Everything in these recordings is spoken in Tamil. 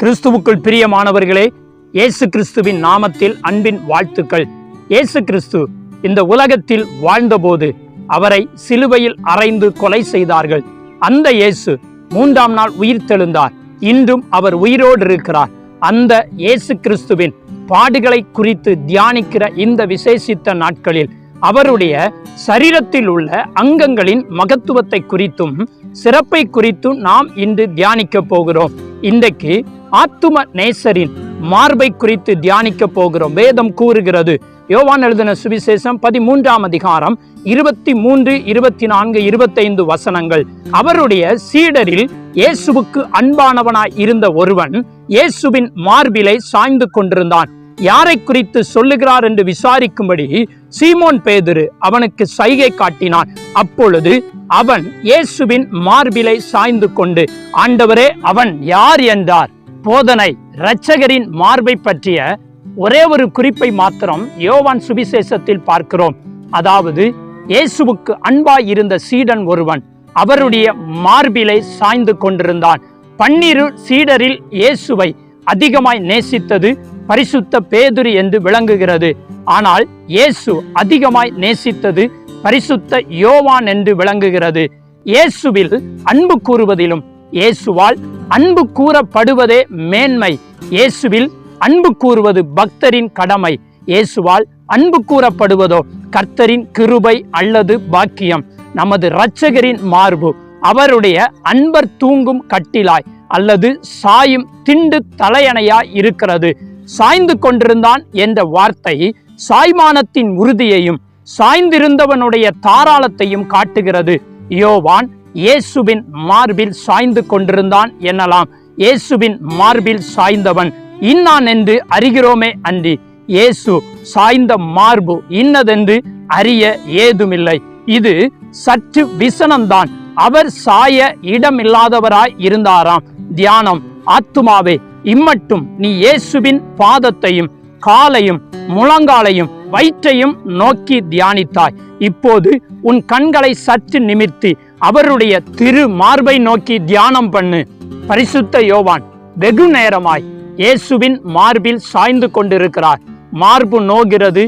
கிறிஸ்துவுக்குள் பிரியமானவர்களே இயேசு கிறிஸ்துவின் நாமத்தில் அன்பின் வாழ்த்துக்கள். இயேசு கிறிஸ்து இந்த உலகத்தில் வாழ்ந்தபோது அவரை சிலுவையில் அறைந்து கொலை செய்தார்கள். அந்த இயேசு மூன்றாம் நாள் உயிர் தெழுந்தார் இன்றும் அவர் உயிரோடு இருக்கிறார். அந்த இயேசு கிறிஸ்துவின் பாடுகளை குறித்து தியானிக்கிற இந்த விசேஷித்த நாட்களில் அவருடைய சரீரத்தில் உள்ள அங்கங்களின் மகத்துவத்தை குறித்தும் சிறப்பை குறித்தும் நாம் இன்று தியானிக்க போகிறோம். இன்றைக்கு ஆத்தும நேசரின் மார்பை குறித்து தியானிக்க போகிறோம். வேதம் கூறுகிறது. யோவான் எழுதின சுவிசேஷம் பதிமூன்றாம் அதிகாரம் இருபத்தி மூன்று இருபத்தி நான்கு இருபத்தைந்து வசனங்கள். அவருடைய சீடரில் இயேசுவுக்கு அன்பானவனாய் இருந்த ஒருவன் இயேசுவின் மார்பிலை சாய்ந்து கொண்டிருந்தான். யாரை குறித்து சொல்லுகிறார் என்று விசாரிக்கும்படி சீமோன் பேதுரு அவனுக்கு சைகை காட்டினான். அப்பொழுது அவன் இயேசுவின் மார்பிலை சாய்ந்து கொண்டு ஆண்டவரே அவன் யார்? என்றார். போதனை இரட்சகரின் மார்பை பற்றிய ஒரே ஒரு குறிப்பை மாத்திரம் யோவான் சுவிசேஷத்தில் பார்க்கிறோம். அதாவது இயேசுவுக்கு அன்பாய் இருந்த சீடன் ஒருவன் அவருடைய மார்பிலை சாய்ந்து கொண்டிருந்தான். பன்னிரு சீடரில் இயேசுவை அதிகமாய் நேசித்தது பரிசுத்த பேதுரு என்று விளங்குகிறது. ஆனால் இயேசு அதிகமாய் நேசித்தது பரிசுத்த யோவான் என்று விளங்குகிறது. இயேசுவில் அன்பு கூறுவதிலும் இயேசுவால் அன்பு கூறப்படுவதே மேன்மை. இயேசுவில் அன்பு கூறுவது பக்தரின் கடமை. இயேசுவால் அன்பு கூறப்படுவதோ கர்த்தரின் கிருபை அல்லது பாக்கியம். நமது இரட்சகரின் மார்பு அவருடைய அன்பர் தூங்கும் கட்டிலாய் அல்லது சாயும் திண்டு தலையணையாய் இருக்கிறது. சாய்ந்து கொண்டிருந்தான் என்ற வார்த்தை சாய்மானத்தின் உறுதியையும் சாய்ந்திருந்தவனுடைய தாராளத்தையும் காட்டுகிறது. யோவான் இயேசுவின் மார்பில் சாய்ந்து கொண்டிருந்தான் எனலாம். இயேசுவின் மார்பில் சாய்ந்தவன் இன்னான் என்று அறிகிறோமே அன்றி. இயேசு சாய்ந்த மார்பு இன்னதென்று அறிய ஏதுமில்லை. இது சற்று விசனம்தான். அவர் சாய இடமில்லாதவராய் இருந்தாராம். தியானம். ஆத்துமாவே இம்மட்டும் நீ இயேசுவின் பாதத்தையும் காலையும் முழங்காலையும் வயிற்றையும் நோக்கி தியானித்தாய். இப்போது உன் கண்களை சற்று நிமிர்த்தி அவருடைய திரு மார்பை நோக்கி தியானம் பண்ணு. பரிசுத்த யோவான் வெகு நேரமாய் இயேசுவின் மார்பில் சாய்ந்து கொண்டிருக்கிறார். மார்பு நோகிறது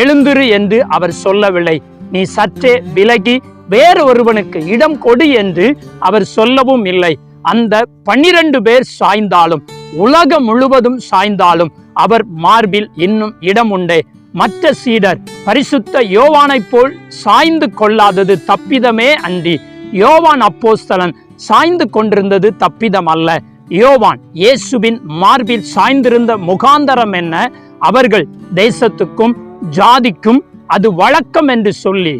எழுந்திரு என்று அவர் சொல்லவில்லை. நீ சற்றே விலகி வேறு ஒருவனுக்கு இடம் கொடு என்று அவர் சொல்லவும் இல்லை. அந்த பன்னிரண்டு பேர் சாய்ந்தாலும் உலகம் முழுவதும் சாய்ந்தாலும் அவர் மார்பில் இன்னும் இடம் உண்டே. மற்ற சீடர் பரிசுத்த யோவானைப் போல் சாய்ந்து கொள்ளாதது தப்பிதமே அன்றி யோவான் அப்போஸ்தலன் சாய்ந்து கொண்டிருந்தது தப்பிதம் அல்ல யோவான் இயேசுவின் மார்பில் சாய்ந்திருந்த முகாந்தரம் என்ன? அவர்கள் தேசத்துக்கும் ஜாதிக்கும் அது வழக்கம் என்று சொல்லி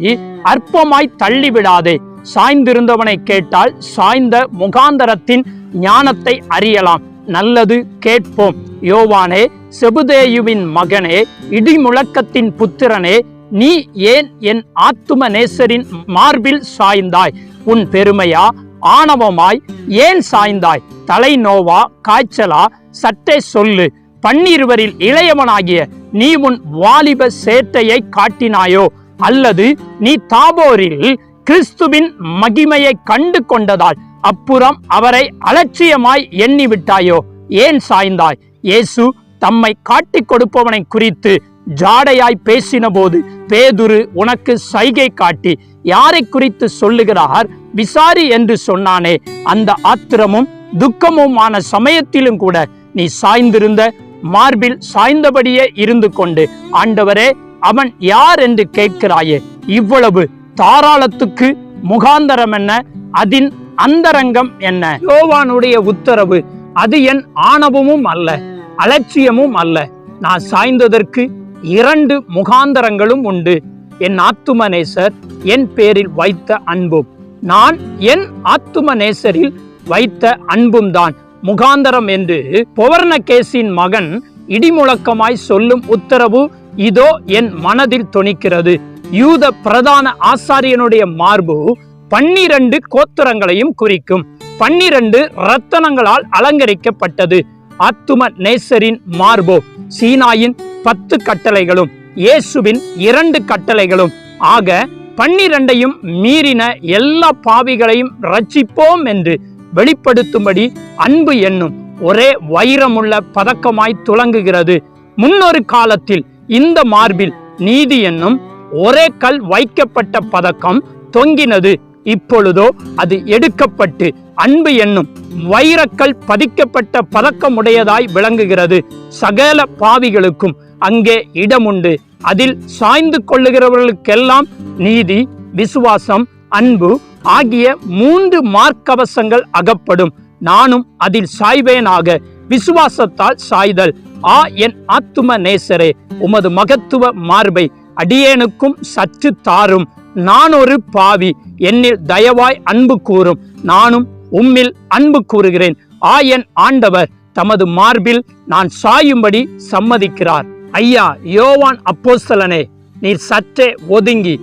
அற்பமாய் தள்ளிவிடாதே. சாய்ந்திருந்தவனை கேட்டால் சாய்ந்த முகாந்தரத்தின் ஞானத்தை அறியலாம். நல்லது கேட்போம். யோவானே செபுதேயுவின் மகனே இடிமுழக்கத்தின் புத்திரனே நீ ஏன் என் ஆத்தும நேசரின் மார்பில் சாய்ந்தாய்? உன் பெருமையா? ஆணவமாய் ஏன் சாய்ந்தாய்? தலை நோவா காய்ச்சலா? சற்றே சொல்லு. பன்னிருவரில் இளையவனாகிய நீ உன் வாலிப சேட்டையை காட்டினாயோ? அல்லது நீ தாபோரில் கிறிஸ்துவின் மகிமையை கண்டு கொண்டதால் அப்புறம் அவரை அலட்சியமாய் எண்ணி விட்டாயோ ஏன் சாய்ந்தாய்? இயேசு தம்மை காட்டிக் கொடுப்பவனை குறித்து ஜாடையாய் பேசின போது பேதுரு உனக்கு சைகை காட்டி யாரை குறித்து சொல்லுகிறார்? விசாரி என்று சொன்னானே. அந்த ஆத்திரமும் துக்கமுமான சமயத்திலும் கூட நீ சாய்ந்திருந்த மார்பில் சாய்ந்தபடியே இருந்து கொண்டு ஆண்டவரே அவன் யார் என்று கேட்கிறாயே? இவ்வளவு தாராளத்துக்கு முகாந்தரம் என்ன? அதின் அந்தரங்கம் என்ன? யோவானுடைய உத்தரவு அது என் ஆணவமும் அல்ல அலட்சியமும் அல்ல. நான் சாய்ந்ததற்கு இரண்டு முகாந்தரங்களும் உண்டு. என் ஆத்துமநேசர் என் பேரில் வைத்த அன்பும். நான் என் ஆத்துமநேசரில் வைத்த அன்பும் தான். முகாந்தரம் என்று பொவர்ணகேசின் மகன் இடிமுழக்கமாய் சொல்லும் உத்தரவு இதோ என் மனதில் தொனிக்கிறது. யூத பிரதான ஆசாரியனுடைய மார்பு பன்னிரண்டு கோத்திரங்களையும் குறிக்கும். பன்னிரண்டு ரத்தனங்களால் அலங்கரிக்கப்பட்டது. ஆத்தும நேசரின் மார்போ சீனாயின் பத்து கட்டளைகளும் இயேசுவின் இரண்டு கட்டளைகளும். ஆக பன்னிரண்டையும் மீறின எல்லா பாவிகளையும் ரட்சிப்போம் என்று வெளிப்படுத்தும்படி அன்பு என்னும் ஒரே வைரமுள்ள பதக்கமாய் துலங்குகிறது. முன்னொரு காலத்தில் இந்த மார்பில் நீதி என்னும் ஒரே கல் வைக்கப்பட்ட பதக்கம் தொங்கினது. இப்பொழுதோ அது எடுக்கப்பட்டு அன்பு என்னும் வைரக்கல் பதிக்கப்பட்ட பதக்கமுடையதாய் விளங்குகிறது சகல பாவிகளுக்கும். அங்கே இடமுண்டு. அதில் சாய்ந்து கொள்ளுகிறவர்களுக்கெல்லாம் நீதி விசுவாசம் அன்பு ஆகிய மூன்று மார்க்கவசங்கள் அகப்படும். நானும் அதில் சாய்வேனாக. விசுவாசத்தால் சாய்தல். ஆ என் ஆத்தும நேசரே உமது மகத்துவ மார்பை அடியேனுக்கும் சற்று தாரும். நான் ஒரு பாவி என்னில் தயவாய் அன்பு கூறும். நானும் உம்மில் அன்பு கூறுகிறேன். ஆயன் ஆண்டவர் தமது மார்பில் நான் சாயும்படி சம்மதிக்கிறார். ஐயா யோவான் அப்போஸ்தலனே நீர் சற்றே ஒதுங்கி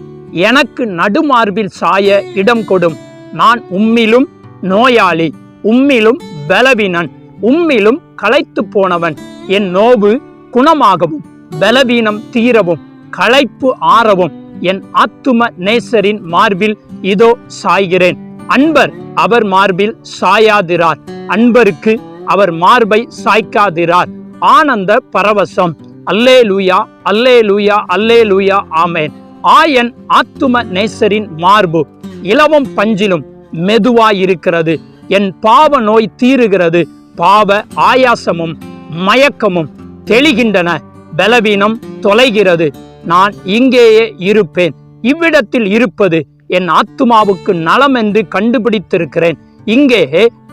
எனக்கு நடுமார்பில் சாய இடம் கொடும். நான் உம்மிலும் நோயாளி உம்மிலும் பலவீனன் உம்மிலும் களைத்து போனவன். என் நோவு குணமாகவும் பலவீனம் தீரவும் களைப்பு ஆறவும் என் ஆத்தும நேசரின் மார்பில் இதோ சாய்கிறேன். அன்பர் அவர் மார்பில் சாயாதிரார். அன்பருக்கு அவர் மார்பை சாய்க்காதிரார். ஆனந்த பரவசம். அல்லே லூயா அல்லே லூயா அல்லே லூயா ஆமேன். ஆயன் ஆத்தும நேசரின் மார்பு. இலவம் பஞ்சிலும் மெதுவாயிருக்கிறது. என் பாவ நோய் தீருகிறது. பாவ ஆயாசமும் மயக்கமும் தெளிகின்றன. பலவீனம் தொலைகிறது. நான் இங்கேயே இருப்பேன். இவ்விடத்தில் இருப்பது என் ஆத்துமாவுக்கு நலம் என்று கண்டுபிடித்திருக்கிறேன். இங்கே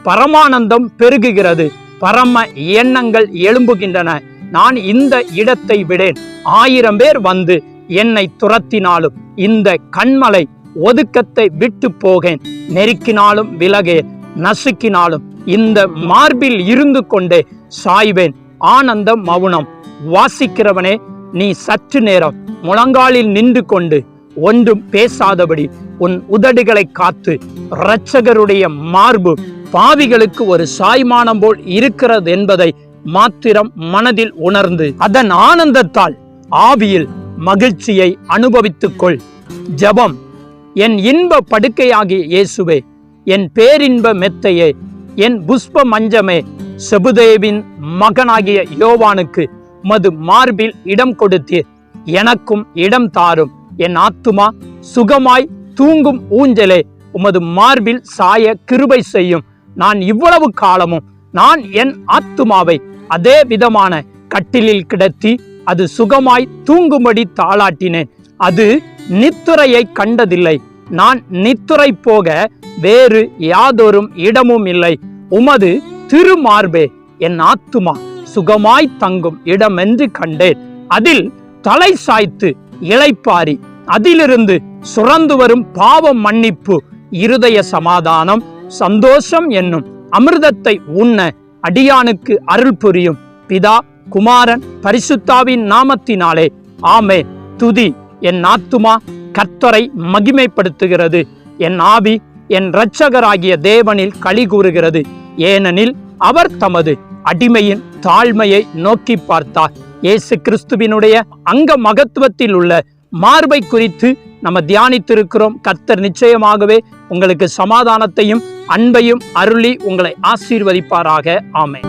பரமானந்தம் பெருகுகிறது. பரம எண்ணங்கள் எழும்புகின்றன. நான் இந்த இடத்தை விடேன். ஆயிரம் பேர் வந்து என்னை துரத்தினாலும் இந்த கண்மலை ஒதுக்கத்தை விட்டு போகேன். நெருக்கினாலும் விலகேன் நசுக்கினாலும் இந்த மார்பில் இருந்து கொண்டே சாய்வேன். ஆனந்த மௌனம். வாசிக்கிறவனே நீ சற்று நேரம் முழங்காலில் நின்று கொண்டு ஒன்றும் பேசாதபடி உன் உதடுகளை காத்து இரட்சகருடைய மார்பு பாவிகளுக்கு ஒரு சாய்மானம் போல் இருக்கிறது என்பதை மாத்திரம் மனதில் உணர்ந்து அதன் ஆனந்தத்தால் ஆவியில் மகிழ்ச்சியை அனுபவித்துக்கொள். ஜபம் ஜெபம். என் இன்ப படுக்கையாகிய இயேசுவே என் பேரின்ப மெத்தையே என் புஷ்ப மஞ்சமே செபுதேவின் மகனாகிய யோவானுக்கு மது மார்பில் இடம் கொடுத்தீர். எனக்கும் இடம் தாரும். என் ஆத்துமா சுகமாய் தூங்கும் ஊஞ்சலே உமது மார்பில் சாய கிருபை செய்யும். நான் இவ்வளவு காலமும் நான் என் ஆத்துமாவை அதே விதமான கட்டிலில் கிடத்தி அது சுகமாய் தூங்கும்படி தாளாட்டினேன். அது நித்துரையை கண்டதில்லை. நான் நித்துரை போக வேறு யாதொரும் இடமும் இல்லை. உமது திருமார்பே என் ஆத்துமா சுகமாய் தங்கும் இடமென்று கண்டேன். அதில் தலை சாய்த்து இளைப்பாரி அதிலிருந்து சுரந்து வரும் பாவ மன்னிப்பு இருதய சமாதானம் சந்தோஷம் என்னும் அமிர்தத்தை உண்ண அடியானுக்கு அருள் புரியும் பிதா குமாரன் பரிசுத்தாவின் நாமத்தினாலே ஆமே துதி என் ஆத்துமா கர்த்தரை மகிமைப்படுத்துகிறது. என் ஆவி என் இரட்சகராகிய தேவனில் களி கூறுகிறது. ஏனெனில் அவர் தமது அடிமையின் தாழ்மையை நோக்கி பார்த்தார். இயேசு கிறிஸ்துவினுடைய அங்க மகத்துவத்தில் உள்ள மார்பை குறித்து நம்ம தியானித்திருக்கிறோம். கர்த்தர் நிச்சயமாகவே உங்களுக்கு சமாதானத்தையும் அன்பையும் அருளி உங்களை ஆசீர்வதிப்பாராக. ஆமை